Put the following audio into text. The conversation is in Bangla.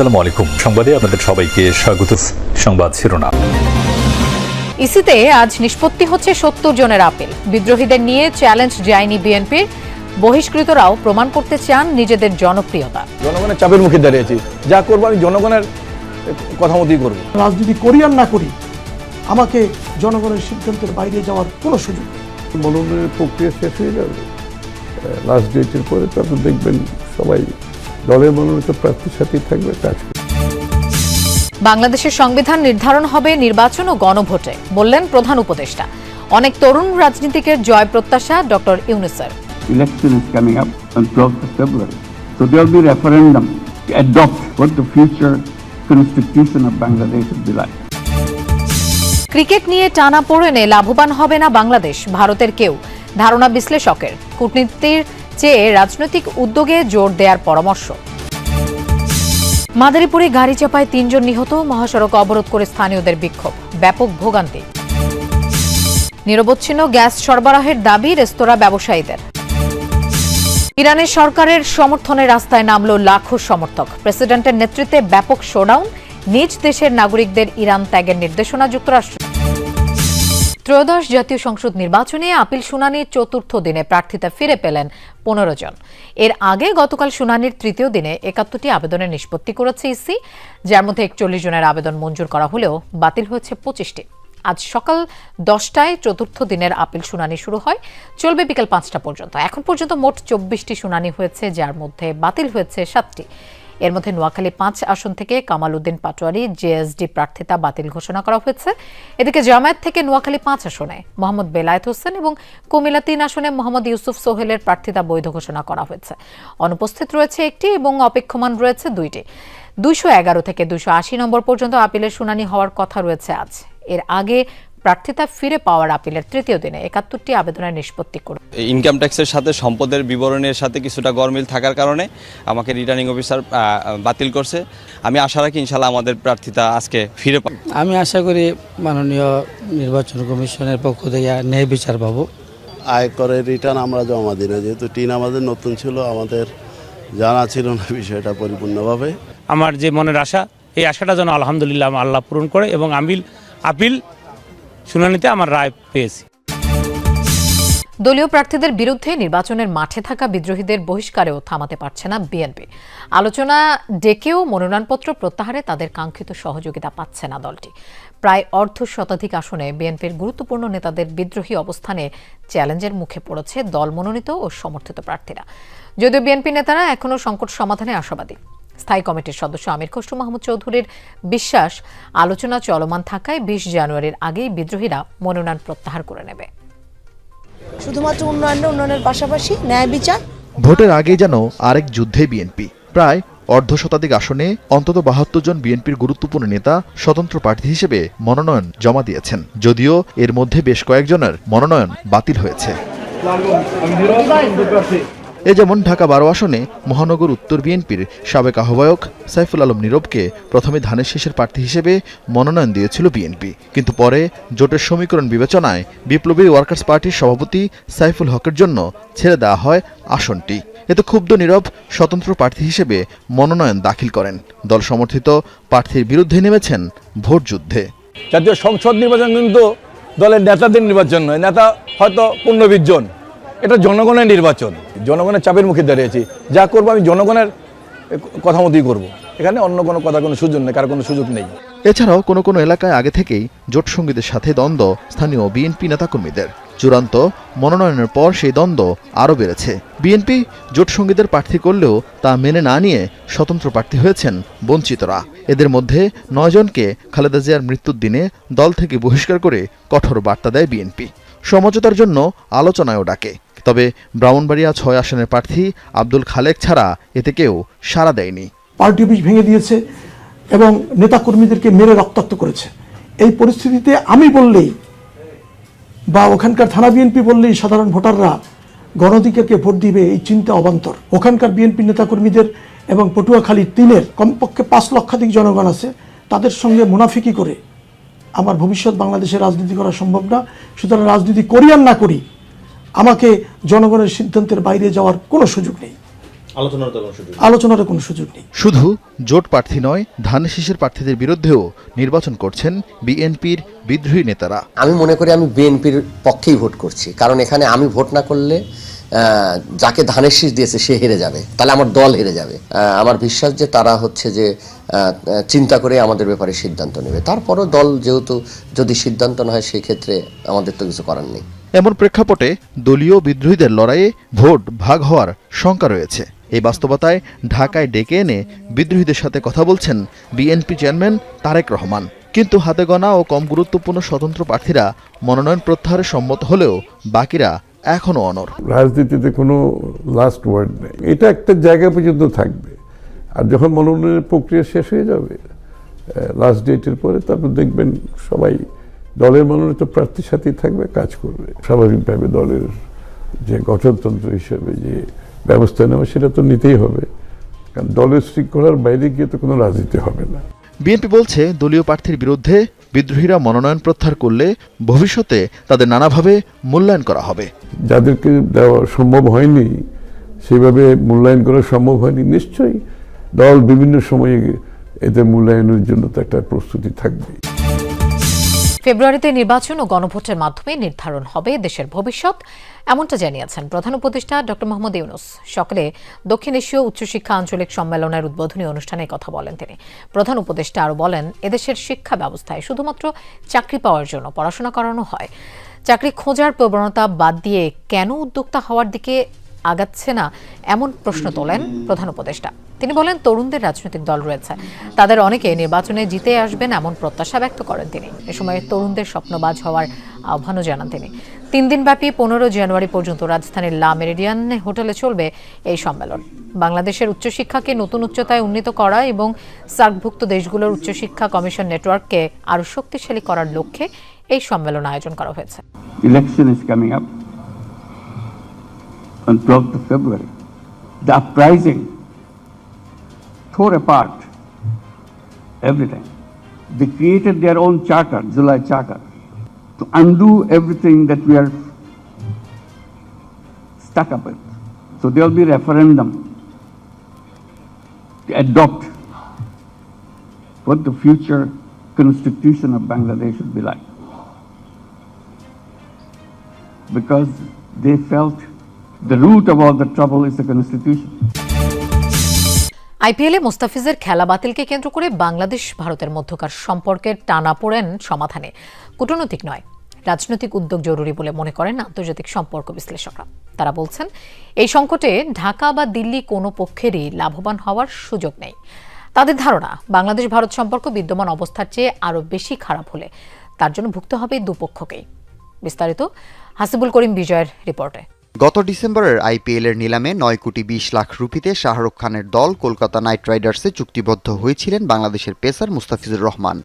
আসসালামু আলাইকুম। সংবাদে আপনাদের সবাইকে স্বাগত। সংবাদ শিরোনাম। ইসিতে আজ নিষ্পত্তি হচ্ছে সত্তর জনের আপিল। বিদ্রোহীদের নিয়ে চ্যালেঞ্জ যায়নি বিএনপির। বহিষ্কৃতরাও প্রমাণ করতে চান নিজেদের জনপ্রিয়তা। জনগণের চাপের মুখে দাঁড়িয়েছি। যা করব আমি জনগণের কথা মতোই করব। রাজনীতি করি আর না করি আমাকে জনগণের সিদ্ধান্তের বাইরে যাওয়ার কোনো সুযোগ মনোনয়নের প্রক্রিয়া শেষ হয়ে যাবে। লাস্ট ডেটের পরে তারপর দেখবেন সবাই দলের মনোনীত প্রার্থীর সাথেই থাকবে কাজ করবে। বাংলাদেশের সংবিধান নির্ধারণ হবে নির্বাচন ও গণভোটে বললেন প্রধান উপদেষ্টা অনেক তরুণ রাজনীতিকের জয় প্রত্যাশা ডক্টর ইউনুসের election is coming up on 12th of February. So there will be referendum to adopt what the future constitution of Bangladesh will be like. Cricket নিয়ে টানা পড়েনে লাভবান হবে না বাংলাদেশ ভারতের কেউ ধারণা বিশ্লেষকের কূটনীতির চেয়ে রাজনৈতিক উদ্যোগে জোর দেওয়ার পরামর্শ। মাদারীপুরে গাড়ি চাপায় তিনজন নিহত, মহাসড়ক অবরোধ করে স্থানীয়দের বিক্ষোভ, ব্যাপক ভোগান্তি। নিরবচ্ছিন্ন গ্যাস সরবরাহের দাবি রেস্তোরাঁ ব্যবসায়ীদের। ইরানের সরকারের সমর্থনে রাস্তায় নামল লাখো সমর্থক। প্রেসিডেন্টের নেতৃত্বে ব্যাপক শোডাউন, নিজ দেশের নাগরিকদের ইরান ত্যাগের নির্দেশনা যুক্তরাষ্ট্র ত্রয়োদশ জাতীয় সংসদ নির্বাচনে আপিল শুনানির চতুর্থ দিনে প্রার্থিতা ফিরে পেলেন পনেরো জন। এর আগে গতকাল শুনানির তৃতীয় দিনে একাত্তরটি আবেদনের নিষ্পত্তি করেছে ইসি, যার মধ্যে একচল্লিশ জনের আবেদন মঞ্জুর করা হলেও বাতিল হয়েছে পঁচিশটি। আজ সকাল দশটায় চতুর্থ দিনের আপিল শুনানি শুরু হয়, চলবে বিকেল পাঁচটা পর্যন্ত। এখন পর্যন্ত মোট চব্বিশটি শুনানি হয়েছে, যার মধ্যে বাতিল হয়েছে সাতটি। এর মধ্যে নোয়াখালী পাঁচ আসন থেকে কামাল উদ্দিন পাটোয়ারি জেএসডি প্রার্থিতা বাতিল ঘোষণা করা হয়েছে। এদিকে জামায়াত থেকে নোয়াখালী পাঁচ আসনে মোহাম্মদ বেলায়েত হোসেন এবং কুমিল্লা তিন আসনে মোহাম্মদ ইউসুফ সোহেলের প্রার্থিতা বৈধ ঘোষণা করা হয়েছে। অনুপস্থিত রয়েছে একটি এবং অপেক্ষমান রয়েছে দুইটি। দুইশো এগারো থেকে দুইশো আশি নম্বর পর্যন্ত আপিলের শুনানি হওয়ার কথা রয়েছে আজ। এর আগে প্রার্থিতা ফিরে পাওয়ার আপিলের তৃতীয় দিনে একাত্তরটি আবেদনের নিষ্পত্তি করবে ইনকাম ট্যাক্সের সাথে সম্পদের বিবরণের সাথে কিছুটা গরমিল থাকার কারণে আমাকে রিটার্নিং অফিসার বাতিল করছে। আমি আশা রাখি ইনশাল্লাহ আমাদের প্রার্থিতা আজকে ফিরে পাব। আমি আশা করি মাননীয় নির্বাচন কমিশনের পক্ষ থেকে ন্যায় বিচার পাবো। আয়করের রিটার্ন আমরা জমা দিই না যেহেতু টিন আমাদের নতুন ছিল আমাদের জানা ছিল না বিষয়টা পরিপূর্ণভাবে। আমার যে মনের আশা এই আশাটা যেন আলহামদুলিল্লাহ আল্লাহ পূরণ করে এবং আমিল আপিল শুনানিতে আমার রায় পেয়েছি। দলীয় প্রার্থীদের বিরুদ্ধে নির্বাচনের মাঠে থাকা বিদ্রোহীদের বহিষ্কারেও থামাতে পারছে না বিএনপি। আলোচনা ডেকেও মনোনয়নপত্র প্রত্যাহারে তাদের কাঙ্ক্ষিত সহযোগিতা পাচ্ছে না দলটি। প্রায় অর্ধ শতাধিক আসনে বিএনপির গুরুত্বপূর্ণ নেতাদের বিদ্রোহী অবস্থানে চ্যালেঞ্জের মুখে পড়েছে দল মনোনীত ও সমর্থিত প্রার্থীরা। যদিও বিএনপি নেতারা এখনও সংকট সমাধানে আশাবাদী। স্থায়ী কমিটির সদস্য আমির খসরু মাহমুদ চৌধুরীর বিশ্বাস আলোচনা চলমান থাকায় বিশ জানুয়ারির আগেই বিদ্রোহীরা মনোনয়ন প্রত্যাহার করে নেবে। শুধুমাত্র উন্নয়নের উন্নয়নের পাশাপাশি ন্যায় বিচার। ভোটের আগেই যেন আরেক যুদ্ধে বিএনপি। প্রায় অর্ধ শতাধিক আসনে অন্তত বাহাত্তর জন বিএনপির গুরুত্বপূর্ণ নেতা স্বতন্ত্র প্রার্থী হিসেবে মনোনয়ন জমা দিয়েছেন। যদিও এর মধ্যে বেশ কয়েকজনের মনোনয়ন বাতিল হয়েছে। এ যেমন ঢাকা বারো আসনে মহানগর উত্তর বিএনপির সাবেক আহ্বায়ক সাইফুল আলম নীরবকে প্রথমে ধানের শেষের প্রার্থী হিসেবে মনোনয়ন দিয়েছিল বিএনপি। কিন্তু পরে জোটের সমীকরণ বিবেচনায় বিপ্লবী ওয়ার্কার্স পার্টির সভাপতি সাইফুল হকের জন্য ছেড়ে দেওয়া হয় আসনটি। এতে ক্ষুব্ধ নীরব স্বতন্ত্র প্রার্থী হিসেবে মনোনয়ন দাখিল করেন। দল সমর্থিত প্রার্থীর বিরুদ্ধে নেমেছেন ভোট যুদ্ধে। জাতীয় সংসদ নির্বাচন কিন্তু দলের নেতাদের নির্বাচন নয়, নেতা হয়তো পনেরো জন। এটা জনগণের নির্বাচন। জনগণের চাপের মুখে দাঁড়িয়েছি। যা করব আমি জনগণের কথা মতোই করব। এখানে অন্য কোনো কথা, কোনো সুযোগ নেই, কার কোনো সুযোগ নেই। এছাড়াও কোনো কোনো এলাকায় আগে থেকেই জোট সঙ্গীদের সাথে দ্বন্দ্ব স্থানীয় বিএনপি নেতাকর্মীদের। চূড়ান্ত মনোনয়নের পর সেই দ্বন্দ্ব আরও বেড়েছে। বিএনপি জোট সঙ্গীদের প্রার্থী করলেও তা মেনে না নিয়ে স্বতন্ত্র প্রার্থী হয়েছেন বঞ্চিতরা। এদের মধ্যে নয়জনকে খালেদা জিয়ার মৃত্যুর দিনে দল থেকে বহিষ্কার করে কঠোর বার্তা দেয় বিএনপি। সমঝোতার জন্য আলোচনায়ও ডাকে। তবে ব্রাহ্মণবাড়িয়া ছয় আসনের প্রার্থী আব্দুল খালেক ছাড়া এতে কেউ সাড়া দেয়নি। পার্টি অফিস ভেঙে দিয়েছে এবং নেতাকর্মীদেরকে মেরে রক্তাক্ত করেছে। এই পরিস্থিতিতে আমি বললেই বা ওখানকার থানা বিএনপি বললেই সাধারণ ভোটাররা গণধিকারকে ভোট দিবে এই চিন্তা অবান্তর। ওখানকার বিএনপি নেতাকর্মীদের এবং পটুয়াখালী তিনের কমপক্ষে পাঁচ লক্ষাধিক জনগণ আছে, তাদের সঙ্গে মুনাফিকি করে আমার ভবিষ্যৎ বাংলাদেশে রাজনীতি করা সম্ভব না। সুতরাং রাজনীতি করি আর না করি আমাকে জনগণের সিদ্ধান্তের বাইরে যাওয়ার কোনো সুযোগ নেই। আলোচনার কোনো সুযোগ নেই। শুধু জোট প্রার্থী নয় ধান শীষের প্রার্থীদের বিরুদ্ধেও নির্বাচন করছেন বিএনপির বিদ্রোহী নেতারা। আমি মনে করি আমি বিএনপির পক্ষেই ভোট করছি কারণ এখানে আমি ভোট না করলে যাকে ধানের শীষ দিয়েছে সে হেরে যাবে তাহলে আমার দল হেরে যাবে। আমার বিশ্বাস যে তারা হচ্ছে যে চিন্তা করে আমাদের ব্যাপারে সিদ্ধান্ত নেবে। তারপরও দল যেহেতু যদি সিদ্ধান্ত না হয় সেই ক্ষেত্রে আমাদের তো কিছু করার নেই। এমন প্রেক্ষাপটে দলীয় বিদ্রোহীদের লড়াইয়ে ভোট ভাগ হওয়ার শঙ্কা রয়েছে। এই বাস্তবতায় ঢাকায় ডেকে এনে বিদ্রোহীদের সাথে কথা বলছেন বিএনপি চেয়ারম্যান তারেক রহমান। কিন্তু হাতে গণা ও কম গুরুত্বপূর্ণ স্বতন্ত্র প্রার্থীরা মনোনয়ন প্রত্যাহারে সম্মত হলেও বাকিরা এখনও অনর রাজনীতিতে কোনো লাস্ট ওয়ার্ড নেই। এটা একটা জায়গা পর্যন্ত থাকবে। আর যখন মনোনয়নের প্রক্রিয়া শেষ হয়ে যাবে লাস্ট ডেটের পরে তারপর দেখবেন সবাই দলের মনোনীত প্রার্থীর সাথেই থাকবে কাজ করবে। স্বাভাবিকভাবে দলের যে গঠনতন্ত্র হিসেবে যে ব্যবস্থা নেওয়া সেটা তো নিতেই হবে। কারণ দলের শৃঙ্খলার বাইরে গিয়ে তো কোনো রাজনীতি হবে না। বিএনপি বলছে দলীয় প্রার্থীর বিরুদ্ধে বিদ্রোহীরা মনোনয়ন প্রত্যাহার করলে ভবিষ্যতে তাদের নানাভাবে মূল্যায়ন করা হবে। যাদেরকে দেওয়া সম্ভব হয়নি সেভাবে মূল্যায়ন করা সম্ভব হয়নি নিশ্চয়ই দল বিভিন্ন সময়ে এদের মূল্যায়নের জন্য তো একটা প্রস্তুতি থাকবে ফেব্রুয়ারিতে নির্বাচন ও গণভোটের মাধ্যমে নির্ধারণ হবে দেশের ভবিষ্যৎ। এমনটা জানিয়েছেন প্রধান উপদেষ্টা ড মোহাম্মদ ইউনুস। সকালে দক্ষিণ এশীয় উচ্চশিক্ষা আঞ্চলিক সম্মেলনের উদ্বোধনী অনুষ্ঠানে কথা বলেন তিনি। প্রধান উপদেষ্টা আরও বলেন, এদেশের শিক্ষা ব্যবস্থায় শুধুমাত্র চাকরি পাওয়ার জন্য পড়াশোনা করানো হয়। চাকরি খোঁজার প্রবণতা বাদ দিয়ে কেন উদ্যোক্তা হওয়ার দিকে আগাচ্ছে না এমন প্রশ্ন তোলেন প্রধান উপদেষ্টা। তিনি বলেন, তরুণদের রাজনৈতিক দল রয়েছে। তাদের অনেকে নির্বাচনে জিতে আসবেন এমন প্রত্যাশা ব্যক্ত করেন তিনি। এ সময় তরুণদের স্বপ্নবাজ হওয়ার আহ্বানও জানান তিনি। তিন দিনব্যাপী পনেরো জানুয়ারি পর্যন্ত রাজধানীর লা মেরিডিয়ান হোটেলে চলবে এই সম্মেলন। বাংলাদেশের উচ্চশিক্ষাকে নতুন উচ্চতায় উন্নীত করা এবং সার্কভুক্ত দেশগুলোর উচ্চশিক্ষা কমিশন নেটওয়ার্ককে আরও শক্তিশালী করার লক্ষ্যে এই সম্মেলন আয়োজন করা হয়েছে। Election is coming up. On 12th of February. The uprising tore apart everything. They created their own charter, July Charter, to undo everything that we are stuck up with. So there will be referendum to adopt what the future constitution of Bangladesh should be like. Because they felt the root of all the trouble is the constitution. আইপিএলে মোস্তাফিজের খেলা বাতিলকে কেন্দ্র করে বাংলাদেশ, ভারতের মধ্যকার সম্পর্কের টানাপোড়েন সমাধানে। কূটনৈতিক নয়, রাজনৈতিক উদ্যোগ জরুরি বলে মনে করেন আন্তর্জাতিক সম্পর্ক বিশ্লেষকরা। তারা বলছেন, এই সংকটে ঢাকা বা দিল্লি কোনো পক্ষেরই লাভবান হওয়ার সুযোগ নেই। তাদের ধারণা, বাংলাদেশ, ভারত সম্পর্ক বিদ্যমান অবস্থার চেয়ে আরও বেশি খারাপ হলে তার জন্য ভুগতে হবে দুপক্ষকেই। বিস্তারিত, হাসিবুল করিম বিজয়ের রিপোর্টে। গত ডিসেম্বরের আইপিএলের নিলামে নয় কোটি বিশ লাখ রুপিতে শাহরুখ খানের দল কলকাতা নাইট রাইডার্সে চুক্তিবদ্ধ হয়েছিলেন বাংলাদেশের পেসার মুস্তাফিজুর রহমান।